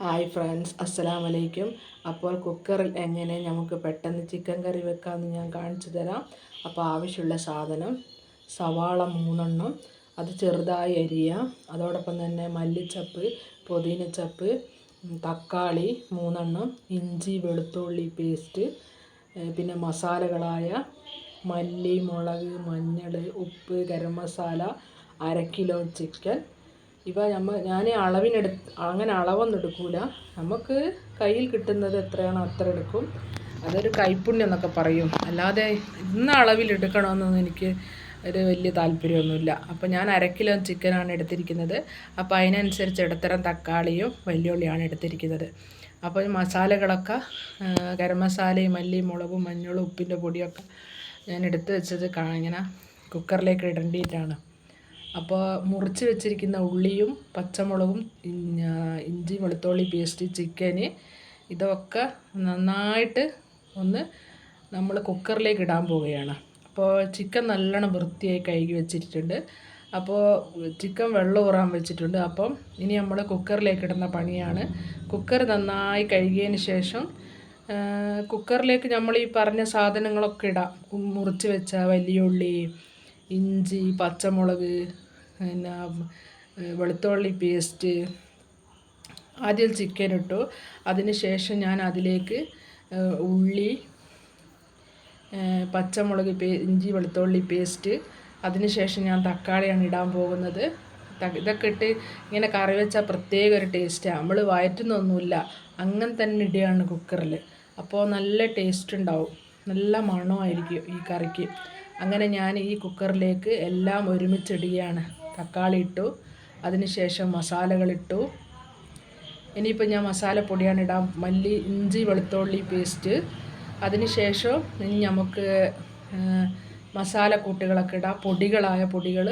Hi friends അസ്സലാം വലൈക്കും അപ്പോൾ കുക്കറിൽ എങ്ങനെ നമുക്ക് പെട്ടെന്ന് ചിക്കൻ കറി വെക്കാമെന്ന് ഞാൻ കാണിച്ചു തരാം. അപ്പോൾ ആവശ്യമുള്ള സാധനം സവാള മൂന്നെണ്ണം അത് ചെറുതായി അരിയുക അതോടൊപ്പം തന്നെ മല്ലിച്ചപ്പ് പുതിനച്ചപ്പ് തക്കാളി മൂന്നെണ്ണം ഇഞ്ചി വെളുത്തുള്ളി പേസ്റ്റ് പിന്നെ മസാലകളായ മല്ലി മുളക് മഞ്ഞൾ ഉപ്പ് ഗരം മസാല അര കിലോ ചിക്കൻ ഇവ നമ്മ ഞാൻ അളവിനെടുത്ത് അങ്ങനെ അളവൊന്നും എടുക്കൂല. നമുക്ക് കയ്യിൽ കിട്ടുന്നത് എത്രയാണോ അത്ര എടുക്കും. അതൊരു കൈപ്പുണ്യം എന്നൊക്കെ പറയും. അല്ലാതെ ഇന്ന അളവിൽ എടുക്കണമെന്നൊന്നും എനിക്ക് ഒരു വലിയ താല്പര്യമൊന്നുമില്ല. അപ്പോൾ ഞാൻ അര കിലോ ചിക്കനാണ് എടുത്തിരിക്കുന്നത്. അപ്പോൾ അതിനനുസരിച്ച് ഇടത്തരം തക്കാളിയും വലിയുള്ളിയാണ് എടുത്തിരിക്കുന്നത്. അപ്പോൾ മസാലകളൊക്കെ ഗരം മസാലയും മല്ലി മുളകും മഞ്ഞളും ഉപ്പിന്റെ പൊടിയൊക്കെ ഞാൻ എടുത്ത് വെച്ചത് ഇങ്ങനെ കുക്കറിലേക്ക് ഇടേണ്ടിയിട്ടാണ്. അപ്പോൾ മുറിച്ച് വെച്ചിരിക്കുന്ന ഉള്ളിയും പച്ചമുളകും ഇഞ്ചി വെളുത്തുള്ളി പേസ്റ്റ് ചിക്കന് ഇതൊക്കെ നന്നായിട്ട് ഒന്ന് നമ്മൾ കുക്കറിലേക്ക് ഇടാൻ പോവുകയാണ്. അപ്പോൾ ചിക്കൻ നല്ലോണം വൃത്തിയായി കഴുകി വെച്ചിട്ടുണ്ട്. അപ്പോൾ ചിക്കൻ വെള്ളം ഊറാൻ വെച്ചിട്ടുണ്ട്. അപ്പം ഇനി നമ്മൾ കുക്കറിലേക്ക് ഇടുന്ന പണിയാണ്. കുക്കർ നന്നായി കഴുകിയതിന് ശേഷം കുക്കറിലേക്ക് നമ്മൾ ഈ പറഞ്ഞ സാധനങ്ങളൊക്കെ ഇടാം. മുറിച്ച് വെച്ച വലിയ ഉള്ളി ഇഞ്ചി പച്ചമുളക് പിന്നെ വെളുത്തുള്ളി പേസ്റ്റ് ആദ്യം ചിക്കൻ ഇട്ടു. അതിന് ശേഷം ഞാൻ അതിലേക്ക് ഉള്ളി പച്ചമുളക് പേ ഇഞ്ചി വെളുത്തുള്ളി പേസ്റ്റ് അതിന് ശേഷം ഞാൻ തക്കാളിയാണ് ഇടാൻ പോകുന്നത്. ഇതൊക്കെ ഇട്ട് ഇങ്ങനെ കറി വെച്ചാൽ പ്രത്യേക ഒരു ടേസ്റ്റാണ് നമ്മൾ വയറ്റുന്നൊന്നുമില്ല. അങ്ങനെ തന്നെ ഇടുകയാണ് കുക്കറിൽ അപ്പോൾ നല്ല ടേസ്റ്റ് ഉണ്ടാവും. നല്ല മണമായിരിക്കും ഈ കറിക്ക്. അങ്ങനെ ഞാൻ ഈ കുക്കറിലേക്ക് എല്ലാം ഒരുമിച്ചിടുകയാണ്. തക്കാളി ഇട്ടു അതിനുശേഷം മസാലകളിട്ടു. ഇനിയിപ്പോൾ ഞാൻ മസാലപ്പൊടിയാണ് ഇടാം മല്ലി ഇഞ്ചി വെളുത്തുള്ളി പേസ്റ്റ്. അതിനുശേഷം ഇനി നമുക്ക് മസാല കൂട്ടുകളൊക്കെ ഇടാം. പൊടികളായ പൊടികൾ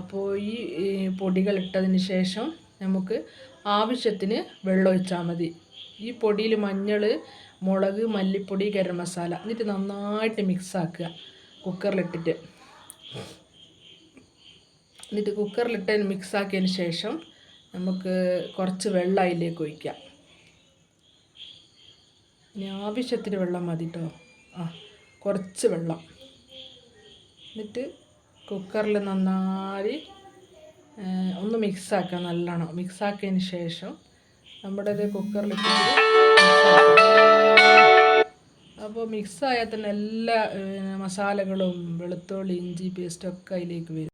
അപ്പോൾ ഈ പൊടികൾ ഇട്ടതിന് ശേഷം നമുക്ക് ആവശ്യത്തിന് വെള്ളം ഒഴിച്ചാൽ മതി. ഈ പൊടിയിൽ മഞ്ഞൾ മുളക് മല്ലിപ്പൊടി ഗരം മസാല. എന്നിട്ട് നന്നായിട്ട് മിക്സ് ആക്കുക. കുക്കറിലിട്ടിട്ട് എന്നിട്ട് കുക്കറിലിട്ട് മിക്സ് ആക്കിയതിന് ശേഷം നമുക്ക് കുറച്ച് വെള്ളം അതിലേക്ക് ഒഴിക്കാം. ഇനി ആവശ്യത്തിന് വെള്ളം മതി കേട്ടോ ആ കുറച്ച് വെള്ളം. എന്നിട്ട് കുക്കറിൽ നന്നായി ഒന്ന് മിക്സാക്കുക നല്ലോണം. മിക്സാക്കിയതിന് ശേഷം നമ്മുടെ കുക്കറിൽ അപ്പോൾ മിക്സായാൽ തന്നെ എല്ലാ മസാലകളും വെളുത്തുള്ളി ഇഞ്ചി പേസ്റ്റൊക്കെ അതിലേക്ക് വരും.